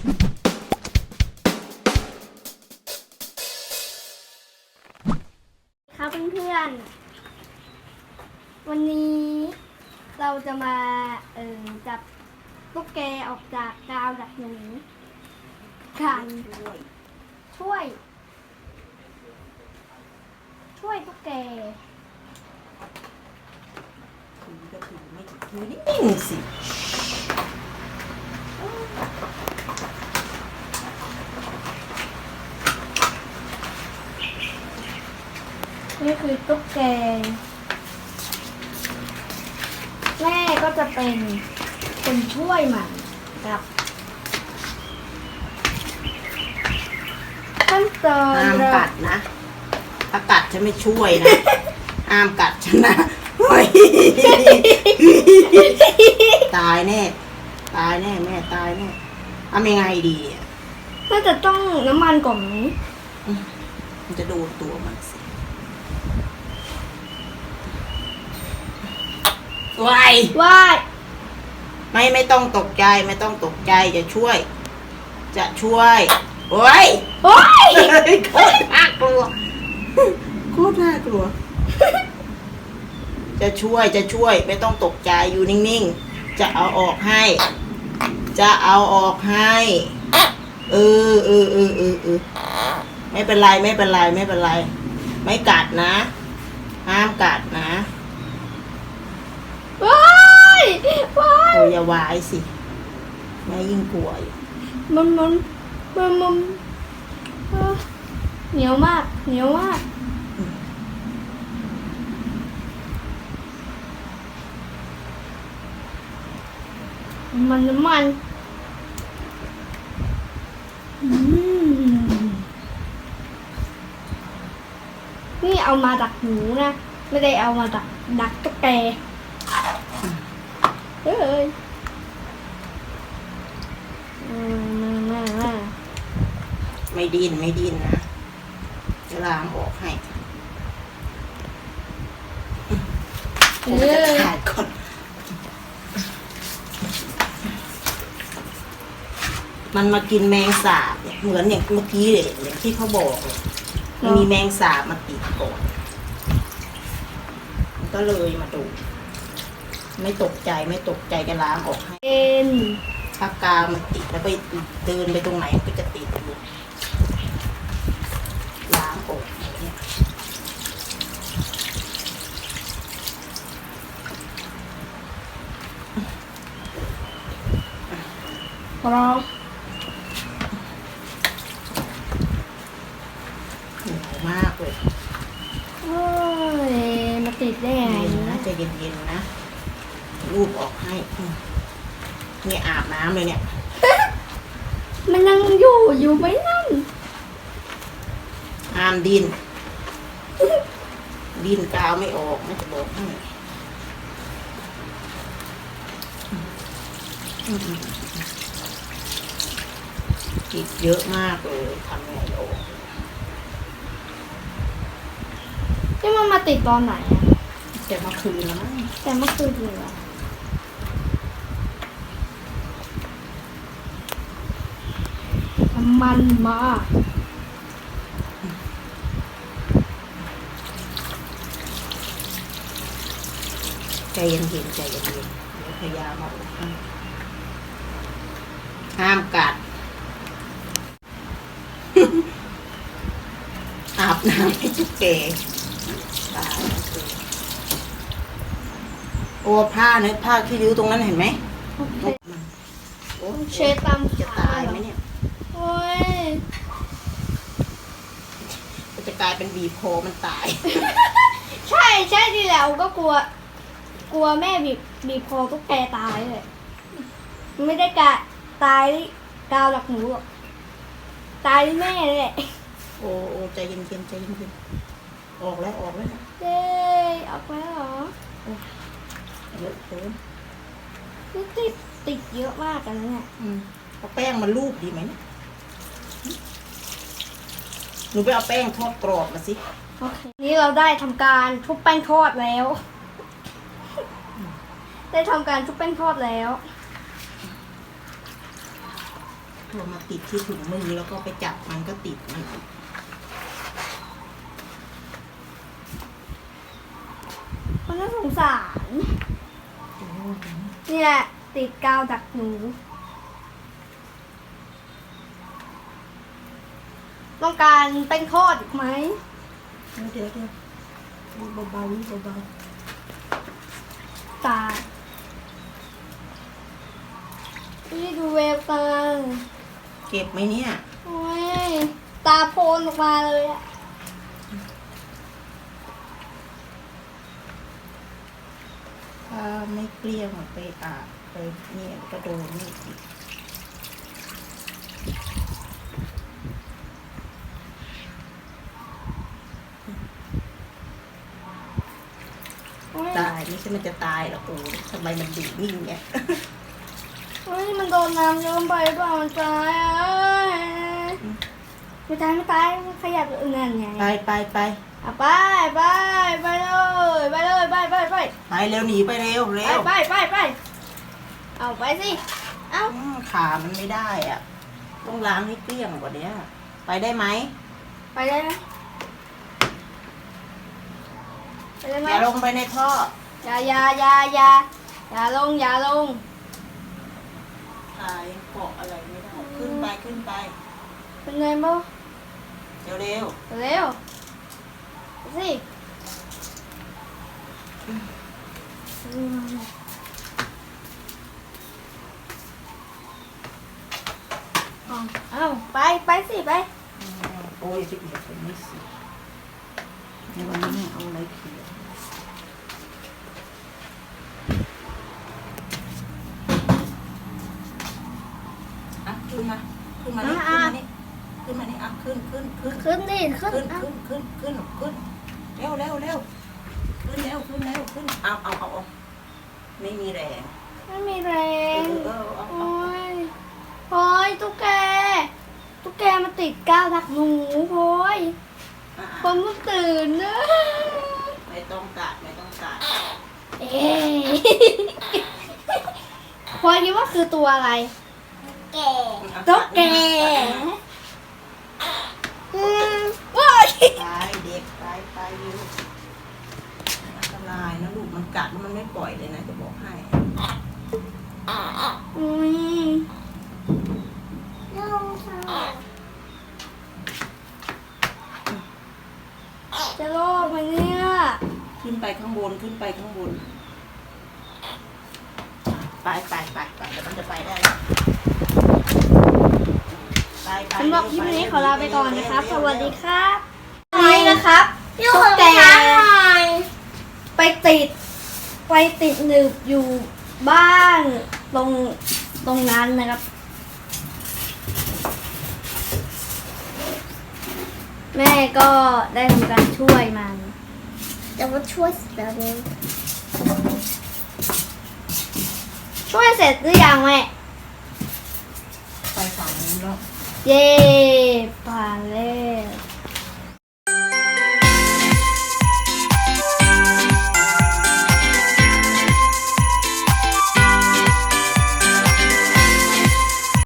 ครับเพื่อนๆ วันนี้เราจะมาเอ่อจับตุ๊กแกออกจากกาวดักหนูกันช่วย ช่วยตุ๊กแกถือก็ถือไม่ถือนิ่งๆสิ นี่คือตุ๊กแก แม่ก็จะเป็นคนช่วยมันกับขั้นตอนห้ามเรากัดนะถ้ากัดฉันไม่ช่วยนะ ห้ามกัดฉันนะเฮ้ยตายแน่ ตายแน่แม่ตายแน่ทำยังไงดีอะน่าจะต้องน้ำมันก่อนไหมมันจะโดนตัวมันสิ วายว่ายไม่ไม่ต้องตกใจไม่ต้องตกใจจะช่วย จะช่วย โอ้ยโอ้ยโคตรน่ากลัวโคตรน่ากลัว จะช่วยจะช่วย ไม่ต้องตกใจอยู่นิ่งๆ จะเอาออกให้ จะเอาออกให้เออเออเออเออเออไม่เป็นไรไม่เป็นไรไม่เป็นไร ไม่กัดนะ ห้ามกัดนะว้ายว้ายโอ้ยอย่าวายสิแม่ยิ่งกลัวอยู่มันมันมันมันเอ้อเหนียวมากเหนียวมากมันน้ำมันอืมนี่เอามาดักหนูนะ ไม่ได้เอามาดักดักตุ๊กแก เอ้ยมามามาไม่ดิ้นไม่ดิ้นนะจะล้างออกให้เอผมจะอขาดก่อน มันมากินแมงสาบเนี่ยเหมือนอย่างเมื่อกี้เลยอย่างที่เขาบอกเลยมันมีแมงสาบมาติดก่อน มันก็เลยมาดู ไม่ตกใจไม่ตกใจจะล้างออกให้เป็นถ้ากาวมันติดแล้วไปเดินไปตรงไหนมันก็จะติดอยู่ล้างออกอย่างเงี้ยกรอบเหนียวมากเลยโอ้ยมาติดได้ไงเย็นนะนะใจะเย็นๆนะ รูปออกให้อืมนี่อาบน้ำเลยเนี่ย มันยังอยู่อยู่ไหมนั่นห้ามดิน ดินกาวไม่ออกไม่จะบอกให้อืมติดเยอะมากเลยทำไงออกนี่มันมาติดตอนไหนอะแต่เมื่อคืนแล้วมั้งแต่เมื่อคืนเลยเหรอน้ มันมาใจเย็นๆใจเย็นๆเดี๋ยวพยายามาออกให้ห้ามกัด อาบน้ำให้จุกเกตายแล้วสิโอ้ผ้าเนื้อผ้าขี้ริ้วตรงนั้นเห็นไหม โอเค โอ้เช็ดตามจะตายไหมเนี่ย ยมันจะกลายเป็นบีบโพมันตาย ใช่ใช่ที่แล้วก็กลัว กลัวแม่บีบบีบคอตุ๊กแกตายเลย ไม่ได้กะตายกาวหลักหนูหรอกตายที่แม่เลยแหละโอ้โอ้ใจเย็นๆใจเย็นๆออกแล้วออกแล้วเย้ออกแล้วเหรอเยอะเกินนี่ติดติดเยอะมากกันนะเนี่ยอืมเอาแป้งมาลูบดีไหมเนี่ย หนูไปเอาแป้งทอดกรอบมาสิ โอเค นี่เราได้ทำการชุบแป้งทอดแล้ว ได้ทำการชุบแป้งทอดแล้วพอมาติดที่ถุงมือแล้วก็ไปจับมันก็ติดมันมันน่าสงสาร นี่แหละติดกาวดักหนู ต้องการเป็นโทษอีกไหมเดี๋ยวเดี๋ยวเดี๋ยวเบาๆเบาๆเบาตานี่ดูเวลตาๆเก็บไหมเนี่ย โอ้ย ตาโพลนออกมาเลยอะถ้าไม่เกลี้ยงไปอาบไปเนี่ยก็โดนนี่อีก โอ้ย ตาย ไม่ใช่มันจะตายหรอกโอ้ทำไมมันดูนิ่งเนี่ยเฮ้ยมันโดนน้ำเยอะไปเปล่ามันตายอะไม่ตายไม่ตายมันขยับอื่นนั่นไงไปไปไปอะไปไปไปเลยไปเลยไปไปไปไปเร็วหนีไปเร็วเร็วไปไปไปเอาไปสิเอาอืมขามันไม่ได้อะ ต้องล้างให้เกลี้ยงกว่านี้ไปได้ไหมไปเลยนะไปเลยไหมอย่าลงไปในท่อ อย่าอย่าอย่าอย่าอย่าลงอย่าลงขายังเกาะอะไรไม่ได้ขึ้นไปขึ้นไป เป็นไงบ้างเร็วเร็วเร็วไปสิเอาเอาไปไปสิไปอืมโอ้ยจะเอียดเป็นไม่สิในวันนี้แม่เอาอะไรเขียนอะขึ้นมา ขึ้นมานี่ขึ้นมานี่ขึ้นมานี่อะขึ้นขึ้นขึ้น ขึ้นดิขึ้นขึ้นเอาขึ้นขึ้นขึ้นขึ้นเร็วเร็วเร็วขึ้นเร็วขึ้นเร็วขึ้นเอาเอาเอาเอาไม่มีแรงไม่มีแรเองอเออเอาโอ้เอายโอ้ยตุ๊กแก ตุ๊กแกมาติดก้าวดักหนูโอ้ยอะคอะนเพิ่งตื่นนะไม่ต้องกัดไม่ต้องกัดเอ๊ะพลอยคิดว่าคือตัวอะไร แก่ ตุ๊กแกอืมว้าย ไปเด็กไปไปอยู่อันตรายนะลูกมันกัดแล้วมันไม่ปล่อยเลยนะจะบอกให้อุ้ยลูกชายจะรอดไหมเนี่ยขึ้นไปข้างบนขึ้นไปข้างบน ไปไปไปไปเดี๋ยวมันจะไปได้แล้วไปไป สำหรับคลิปนี้ขอลาไปก่อนนะครับ สวัสดีครับ นี่นะครับลูกตุ๊กของแกฉันหน่อยไปติด ไปติดหนึบอยู่บ้านตรงตรงนั้นนะครับ แม่ก็ได้ทำการช่วยมัน แต่ว่าช่วยเสร็จแล้วช่วยเสร็จหรือยังแม่ ไปฝั่งนู้นแล้ว เย้ผ่านแล้ว